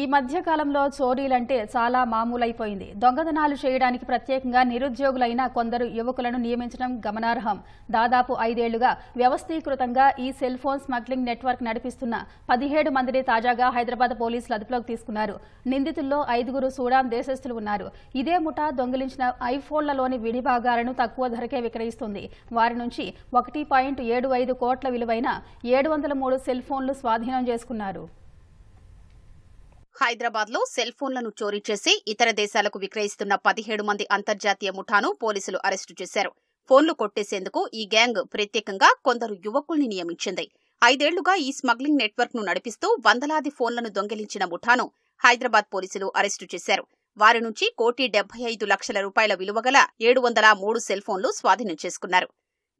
ఈ మధ్య కాలంలో చోరీలంటే చాలా మామూలైపోయింది. దొంగతనాలు చేయడానికి ప్రత్యేకంగా నిరుద్యోగులైన కొందరు యువకులను నియమించడం గమనార్హం. దాదాపు ఐదేళ్ళుగా వ్యవస్థీకృతంగా ఈ సెల్ ఫోన్ స్మగ్లింగ్ నెట్వర్క్ నడిపిస్తున్న పదిహేడు మందిని తాజాగా హైదరాబాద్ పోలీసులు అదుపులోకి తీసుకున్నారు. నిందితుల్లో ఐదుగురు సూడాన్ దేశస్థులు ఉన్నారు. ఇదే ముఠా దొంగిలించిన ఐఫోన్లలోని విడిభాగాలను తక్కువ ధరకే విక్రయిస్తుంది. వారి నుంచి ఒకటి పాయింట్ ఏడు ఐదు కోట్ల విలువైన ఏడు వందల మూడు సెల్ ఫోన్లు స్వాధీనం చేసుకున్నారు. హైదరాబాద్లో సెల్ ఫోన్లను చోరీ చేసి ఇతర దేశాలకు విక్రయిస్తున్న పదిహేడు మంది అంతర్జాతీయ ముఠాను పోలీసులు అరెస్టు చేశారు. ఫోన్లు కొట్టేసేందుకు ఈ గ్యాంగ్ ప్రత్యేకంగా కొందరు యువకుల్ని నియమించింది. ఐదేళ్ళుగా ఈ స్మగ్లింగ్ నెట్వర్క్ను నడిపిస్తూ వందలాది ఫోన్లను దొంగిలించిన ముఠాను హైదరాబాద్ పోలీసులు అరెస్టు చేశారు. వారి నుంచి కోటి డెబ్బై ఐదు లక్షల రూపాయల విలువగల ఏడు వందల మూడు సెల్ ఫోన్లు స్వాధీనం చేసుకున్నారు.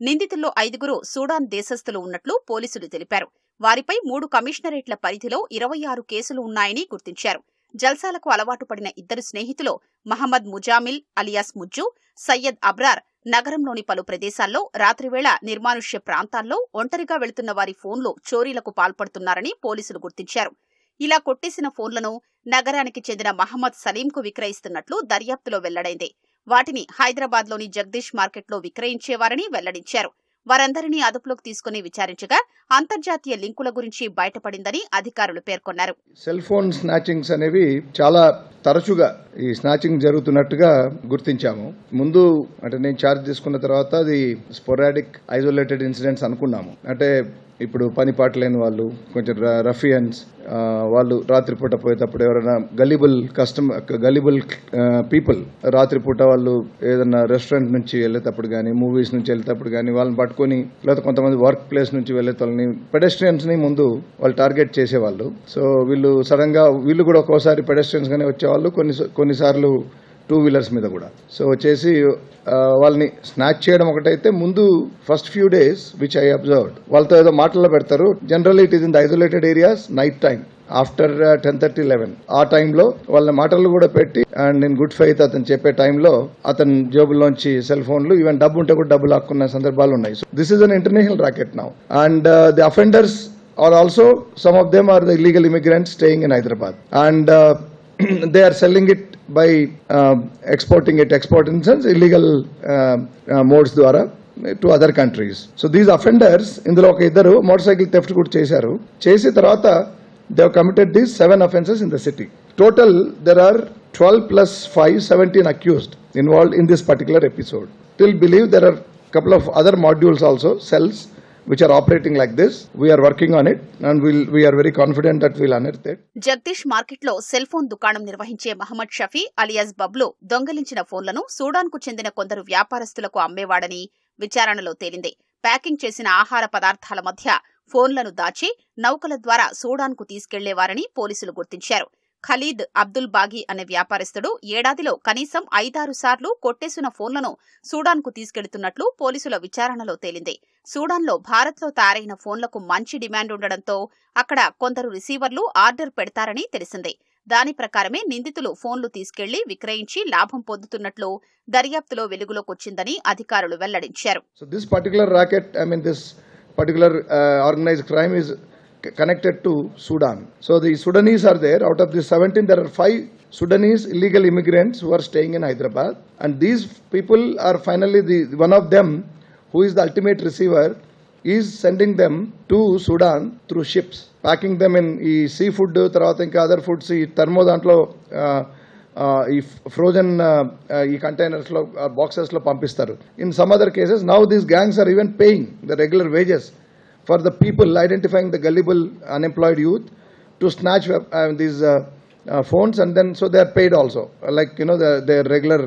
నిందితుల్లో ఐదుగురు సూడాన్ దేశస్థులు ఉన్నట్లు పోలీసులు తెలిపారు. వారిపై మూడు కమిషనరేట్ల పరిధిలో ఇరవై ఆరు కేసులు ఉన్నాయని గుర్తించారు. జల్సాలకు అలవాటు పడిన ఇద్దరు స్నేహితులు మహమ్మద్ ముజామిల్ అలియాస్ ముజ్జు సయ్యద్ అబ్రార్ నగరంలోని పలు ప్రదేశాల్లో రాత్రివేళ నిర్మానుష్య ప్రాంతాల్లో ఒంటరిగా వెళుతున్న వారి ఫోన్లు చోరీలకు పాల్పడుతున్నారని పోలీసులు గుర్తించారు. ఇలా కొట్టేసిన ఫోన్లను నగరానికి చెందిన మహమ్మద్ సలీంకు విక్రయిస్తున్నట్లు దర్యాప్తులో వెల్లడైంది. వాటిని హైదరాబాద్లోని జగదీష్ మార్కెట్లో విక్రయించేవారని వెల్లడించారు. వారందరినీ అదుపులోకి తీసుకుని విచారించగా అంతర్జాతీయ లింకుల గురించి బయటపడిందని అధికారులు పేర్కొన్నారు. సెల్ ఫోన్ స్నాచింగ్స్ అనేవి చాలా తరచుగా ఈ స్నాచింగ్ జరుగుతున్నట్టుగా గుర్తించాము. ముందు అంటే నేను ఛార్జ్ తీసుకున్న తర్వాత అది స్పొరాడిక్ ఐసోలేటెడ్ ఇన్సిడెంట్స్ అనుకున్నాము. అంటే ఇప్పుడు పని పాట లేని వాళ్ళు కొంచెం రఫియన్స్ వాళ్ళు రాత్రిపూట పోయేటప్పుడు ఎవరైనా గలీబుల్ కస్టమర్ గలీబుల్ పీపుల్ రాత్రిపూట వాళ్ళు ఏదైనా రెస్టారెంట్ నుంచి వెళ్ళేటప్పుడు కానీ మూవీస్ నుంచి వెళ్ళేటప్పుడు కానీ వాళ్ళని పట్టుకొని లేదా కొంతమంది వర్క్ ప్లేస్ నుంచి వెళ్ళే వాళ్ళని పెడెస్ట్రియన్స్ని ముందు వాళ్ళు టార్గెట్ చేసేవాళ్ళు. సో వీళ్ళు సడన్గా వీళ్ళు కూడా ఒక్కోసారి పెడెస్ట్రియన్స్ గానే వచ్చేవాళ్ళు. కొన్ని కొన్నిసార్లు టూ వీలర్స్ మీద కూడా. సో వచ్చేసి వాళ్ళని స్నాచ్ చేయడం ఒకటైతే ముందు first few days which I observed వాళ్ళతో ఏదో మాటల్లో పెడతారు. General it is in the isolated areas night time after ten thirty eleven ఆ టైంలో వాళ్ళ మాటలు కూడా పెట్టి అండ్ నేను గుడ్ ఫైత్ అతను చెప్పే టైంలో అతని జేబుల్లోంచి సెల్ ఫోన్లు ఈవెన్ డబ్బు ఉంటే కూడా డబ్బు లాక్కున్న సందర్భాలు ఉన్నాయి. So this is an international racket now and the offenders are also some of them are the illegal immigrants staying in Hyderabad and they are selling it by exporting it export in sense illegal modes ద్వారా to other countries so these offenders ఇందులో ఒక ఇద్దరు motor cycle theft కూడా చేశారు. చేసిన తర్వాత they committed these seven offences in the city total there are twelve plus five seventeen accused involved in this particular episode till believe there are couple of other modules also cells which are operating like this. We are working on it and we'll, we are very confident that we'll unearth it. Jagdish మార్కెట్లో cell phone దుకాణం నిర్వహించే Mohammed Shafi alias Bablu దొంగిలించిన ఫోన్లను సూడాన్కు చెందిన కొందరు వ్యాపారస్తులకు అమ్మేవాడని విచారణలో తేలింది. ప్యాకింగ్ చేసిన ఆహార పదార్థాల మధ్య ఫోన్లను దాచి నౌకల ద్వారా సూడాన్కు తీసుకెళ్ళేవారని పోలీసులు గుర్తించారు. ఖలీద్ అబ్దుల్ బాగి అనే వ్యాపారస్తుడు ఏడాదిలో కనీసం ఐదారు సార్లు కొట్టేసిన ఫోన్లను సూడాన్కు తీసుకెడుతున్నట్లు పోలీసుల విచారణలో తేలింది. సూడాన్లో భారత్లో తయారైన ఫోన్లకు మంచి డిమాండ్ ఉండడంతో అక్కడ కొందరు రిసీవర్లు ఆర్డర్ పెడతారని తెలిసింది. దాని ప్రకారమే నిందితులు ఫోన్లు తీసుకెళ్ళి విక్రయించి లాభం పొందుతున్నట్లు దర్యాప్తులో వెలుగులోకొచ్చిందని అధికారులు వెల్లడించారు. So this particular racket I mean this particular organised crime is connected to Sudan. So the Sudanese are there. Out of the 17, there are five Sudanese illegal immigrants who are staying in Hyderabad, and these people are finally the one of them, who is the ultimate receiver, is sending them to Sudan through ships, packing them in ఈ sea food తర్వాత ఇంకా other foods ఈ thermo దాంట్లో uh, ఈ frozen ఈ కంటైనర్స్లో పంపిస్తారు in some other cases now these gangs are even paying the regular wages for the people identifying the gullible unemployed youth to snatch uh, these uh, uh, phones and then so they are paid also like you know the, their regular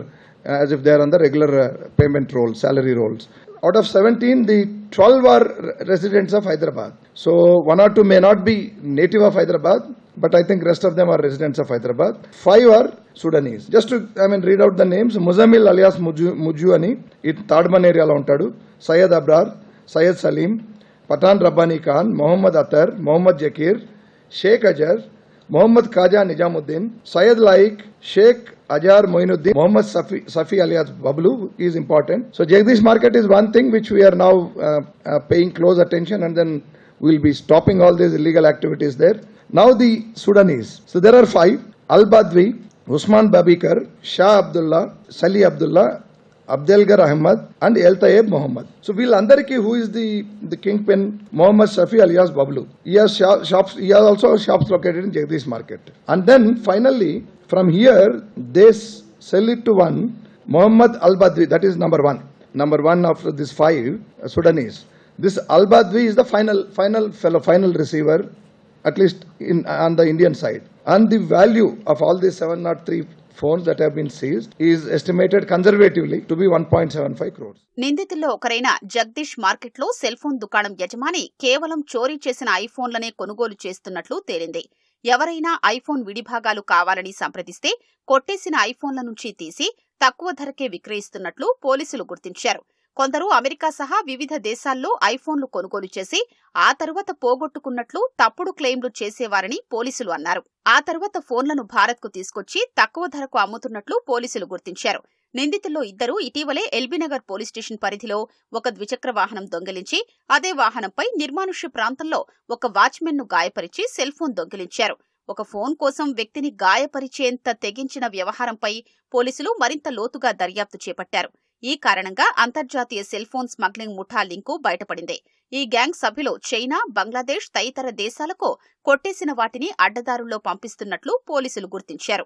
uh, as if they are on the regular uh, payment rolls salary rolls out of 17 the 12 are residents of hyderabad so one or two may not be native of hyderabad but i think rest of them are residents of hyderabad five are sudanese just to i mean read out the names muzamil alias muju, muju అని ఈ area ఏరియాలో ఉంటాడు sayed అబ్రార్ sayed salim Pathan Rabbani Khan Mohammed Athar Mohammed Zakir Sheikh Azhar Mohammed Khaja Nizamuddin Syed Laiq Sheikh Ajar Moinuddin, Mohammed Safi, Safi alias Bablu is important. So Jagdish market is one thing which we are now uh, uh, paying close attention and then we'll be stopping all these illegal activities there. Now the Sudanese. So there are five. Al-Badwi, Usman Babikar, Shah Abdullah, Sali Abdullah Abdelgar Ahmad, and El Tayeb Mohammed. So వీళ్ళందరికీ who is the the kingpin? Mohammed Shafi alias Bablu. He has shop, shops. He has also shops located in Jagdish Market. And then finally, from here they s- sell it to one Mohammed Al Badwi. That is number one. Number one of this five uh, Sudanese. This Al Badwi is the final final fellow final receiver at least in on the Indian side. And the value of all these 703 phones that have been seized is estimated conservatively to be 1.75 crores. నిందితుల్లో ఒకరైన జగదీష్ మార్కెట్లో cell phone దుకాణం యజమాని కేవలం చోరీ చేసిన ఐఫోన్లనే కొనుగోలు చేస్తున్నట్లు తేలింది ఎవరైనా ఐఫోన్ విడిభాగాలు కావాలని సంప్రదిస్తే కొట్టేసిన ఐఫోన్ల నుంచి తీసి తక్కువ ధరకే విక్రయిస్తున్నట్లు పోలీసులు గుర్తించారు కొందరు అమెరికా సహా వివిధ దేశాల్లో ఐఫోన్లు కొనుగోలు చేసి ఆ తరువాత పోగొట్టుకున్నట్లు తప్పుడు క్లెయిమ్లు చేసేవారని పోలీసులు అన్నారు. ఆ తరువాత ఫోన్లను భారత్కు తీసుకొచ్చి తక్కువ ధరకు అమ్ముతున్నట్లు పోలీసులు గుర్తించారు. నిందితుల్లో ఇద్దరు ఇటీవలే ఎల్బీనగర్ పోలీస్ స్టేషన్ పరిధిలో ఒక ద్విచక్ర వాహనం దొంగిలించి అదే వాహనంపై నిర్మానుష్య ప్రాంతంలో ఒక వాచ్మెన్ను గాయపరిచి సెల్ ఫోన్ దొంగిలించారు. ఒక ఫోన్ కోసం వ్యక్తిని గాయపరిచేంత తెగించిన వ్యవహారంపై పోలీసులు మరింత లోతుగా దర్యాప్తు చేపట్టారు. ఈ కారణంగా అంతర్జాతీయ సెల్ ఫోన్ స్మగ్లింగ్ ముఠా లింకు బయటపడింది. ఈ గ్యాంగ్ సభ్యులు చైనా బంగ్లాదేశ్ తదితర దేశాలకు కొట్టేసిన వాటిని అడ్డదారుల్లో పంపిస్తున్నట్లు పోలీసులు గుర్తించారు.